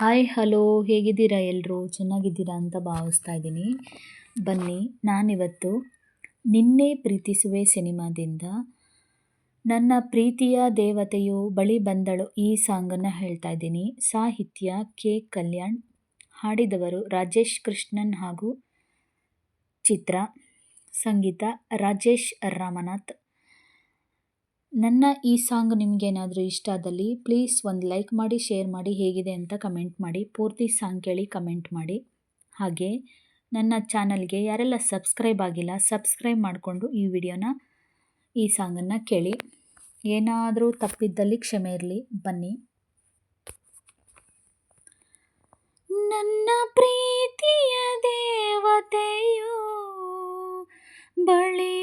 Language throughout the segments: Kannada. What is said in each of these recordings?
ಹಾಯ್, ಹಲೋ, ಹೇಗಿದ್ದೀರಾ ಎಲ್ಲರೂ ಚೆನ್ನಾಗಿದ್ದೀರಾ ಅಂತ ಭಾವಿಸ್ತಾ ಇದ್ದೀನಿ. ಬನ್ನಿ, ನಾನಿವತ್ತು ನಿನ್ನೆ ಪ್ರೀತಿಸುವೆ ಸಿನಿಮಾದಿಂದ ನನ್ನ ಪ್ರೀತಿಯ ದೇವತೆಯು ಬಳಿ ಬಂದಳು ಈ ಸಾಂಗನ್ನು ಹೇಳ್ತಾ ಇದ್ದೀನಿ. ಸಾಹಿತ್ಯ, ಕೆ. ಕಲ್ಯಾಣ್, ಹಾಡಿದವರು ರಾಜೇಶ್ ಕೃಷ್ಣನ್ ಹಾಗೂ ಚಿತ್ರ ಸಂಗೀತ ರಾಜೇಶ್ ರಾಮನಾಥ್. ನನ್ನ ಈ ಸಾಂಗ್ ನಿಮಗೇನಾದರೂ ಇಷ್ಟ ಆದಲ್ಲಿ ಪ್ಲೀಸ್ ಒಂದು ಲೈಕ್ ಮಾಡಿ ಶೇರ್ ಮಾಡಿ ಹೇಗಿದೆ ಅಂತ ಕಮೆಂಟ್ ಮಾಡಿ, ಪೂರ್ತಿ ಸಾಂಗ್ ಕೇಳಿ ಕಮೆಂಟ್ ಮಾಡಿ. ಹಾಗೆ ನನ್ನ ಚಾನಲ್ಗೆ ಯಾರೆಲ್ಲ ಸಬ್ಸ್ಕ್ರೈಬ್ ಆಗಿಲ್ಲ ಸಬ್ಸ್ಕ್ರೈಬ್ ಮಾಡಿಕೊಂಡು ಈ ವಿಡಿಯೋನ, ಈ ಸಾಂಗನ್ನು ಕೇಳಿ. ಏನಾದರೂ ತಪ್ಪಿದ್ದಲ್ಲಿ ಕ್ಷಮೆ ಇರಲಿ, ಬನ್ನಿ. ನನ್ನ ಪ್ರೀತಿಯ ದೇವತೆಯು ಬಳಿ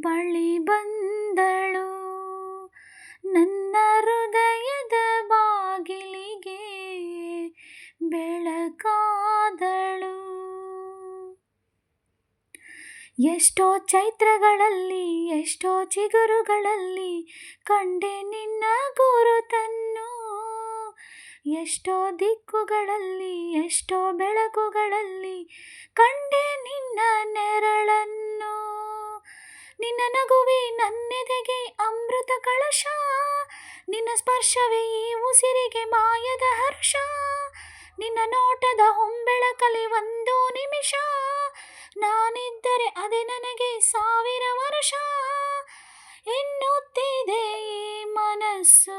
ಬಳಿ ಬಂದಳು. ನನ್ನ ಹೃದಯದ ಬಾಗಿಲಿಗೆ ಬೆಳಕಾದಳು. ಎಷ್ಟೋ ಚೈತ್ರಗಳಲ್ಲಿ, ಎಷ್ಟೋ ಚಿಗುರುಗಳಲ್ಲಿ ಕಂಡೆ ನಿನ್ನ ಗುರುತನ್ನು. ಎಷ್ಟೋ ದಿಕ್ಕುಗಳಲ್ಲಿ, ಎಷ್ಟೋ ಬೆಳಕುಗಳಲ್ಲಿ ಕಂಡೆ ನಿನ್ನ ನೆರಳನ್ನು. ನಿನ್ನ ನಗುವೆ ನನ್ನೆದೆಗೆ ಅಮೃತ ಕಳಶ. ನಿನ್ನ ಸ್ಪರ್ಶವೇ ಈ ಉಸಿರಿಗೆ ಮಾಯದ ಹರ್ಷ. ನಿನ್ನ ನೋಟದ ಹೊಂಬೆಳಕಲಿ ಒಂದು ನಿಮಿಷ. ನಾನಿದ್ದರೆ ಅದೇ ನನಗೆ ಸಾವಿರ ವರ್ಷ. ಎನ್ನುತ್ತಿದೆ ಈ ಮನಸ್ಸು.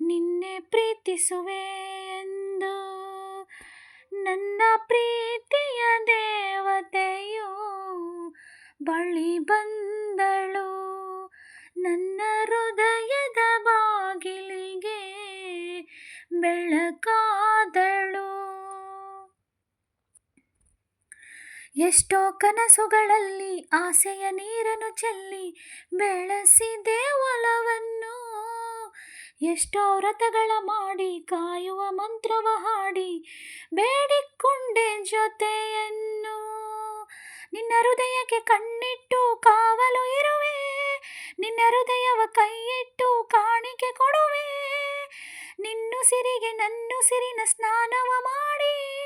ನಿನ್ನೆ ಪ್ರೀತಿಸುವೆ. ಬಳಿ ಬಂದಳು. ನನ್ನ ಹೃದಯದ ಬಾಗಿಲಿಗೆ ಬೆಳಕಾದಳು. ಎಷ್ಟೋ ಕನಸುಗಳಲ್ಲಿ ಆಸೆಯ ನೀರನ್ನು ಚೆಲ್ಲಿ ಬೆಳೆಸಿದೆ ಒಲವನ್ನು. ಎಷ್ಟೋ ವ್ರತಗಳ ಮಾಡಿ ಕಾಯುವ ಮಂತ್ರವ ಹಾಡಿ ಬೇಡಿಕೊಂಡೆ ಜೊತೆಯನ್ನು. ನಿನ್ನ ಹೃದಯಕ್ಕೆ ಕಣ್ಣಿಟ್ಟು ಕಾವಲು ಇರುವೆ. ನಿನ್ನ ಹೃದಯವ ಕೈಯಿಟ್ಟು ಕಾಣಿಕೆ ಕೊಡುವೆ. ನಿನ್ನುಸಿರಿಗೆ ನನ್ನುಸಿರಿನ ಸ್ನಾನವ ಮಾಡಿ.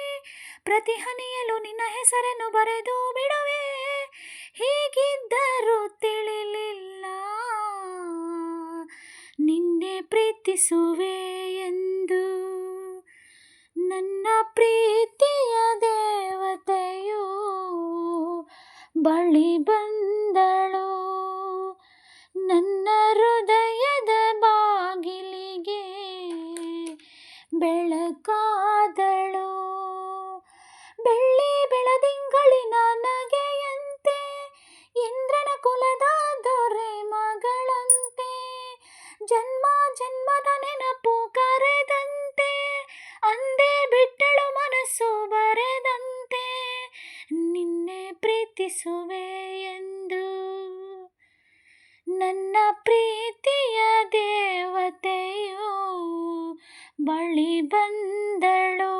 ಪ್ರತಿ ಹನಿಯಲು ನಿನ್ನ ಹೆಸರನ್ನು ಬರೆದು ಬಿಡುವೆ. ಹೀಗಿದ್ದರೂ ತಿಳಿಲಿಲ್ಲ. ನಿನ್ನೆ ಪ್ರೀತಿಸುವೆ ಎಂದು. ನನ್ನ ಪ್ರೀತಿಯ ದೇವತೆಯು ಬಳಿ ಬಂದಳು. ನನ್ನ ಹೃದಯದ ಬಾಗಿಲಿಗೆ ಬೆಳಕಾದಳು ಪ್ರೀತಿಸುವೆ ಎಂದು. ನನ್ನ ಪ್ರೀತಿಯ ದೇವತೆಯು ಬಳಿ ಬಂದಳು.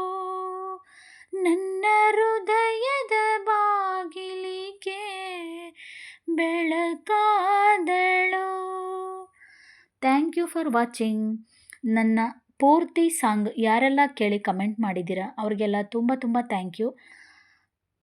ನನ್ನ ಹೃದಯದ ಬಾಗಿಲಿಗೆ ಬೆಳಕಾದಳು. Thank you for watching. ನನ್ನ ಪೂರ್ತಿ ಸಾಂಗ್ ಯಾರೆಲ್ಲ ಕೇಳಿ ಕಮೆಂಟ್ ಮಾಡಿದ್ದೀರಾ, ಅವರಿಗೆಲ್ಲ ತುಂಬ ತುಂಬ ಥ್ಯಾಂಕ್ ಯು.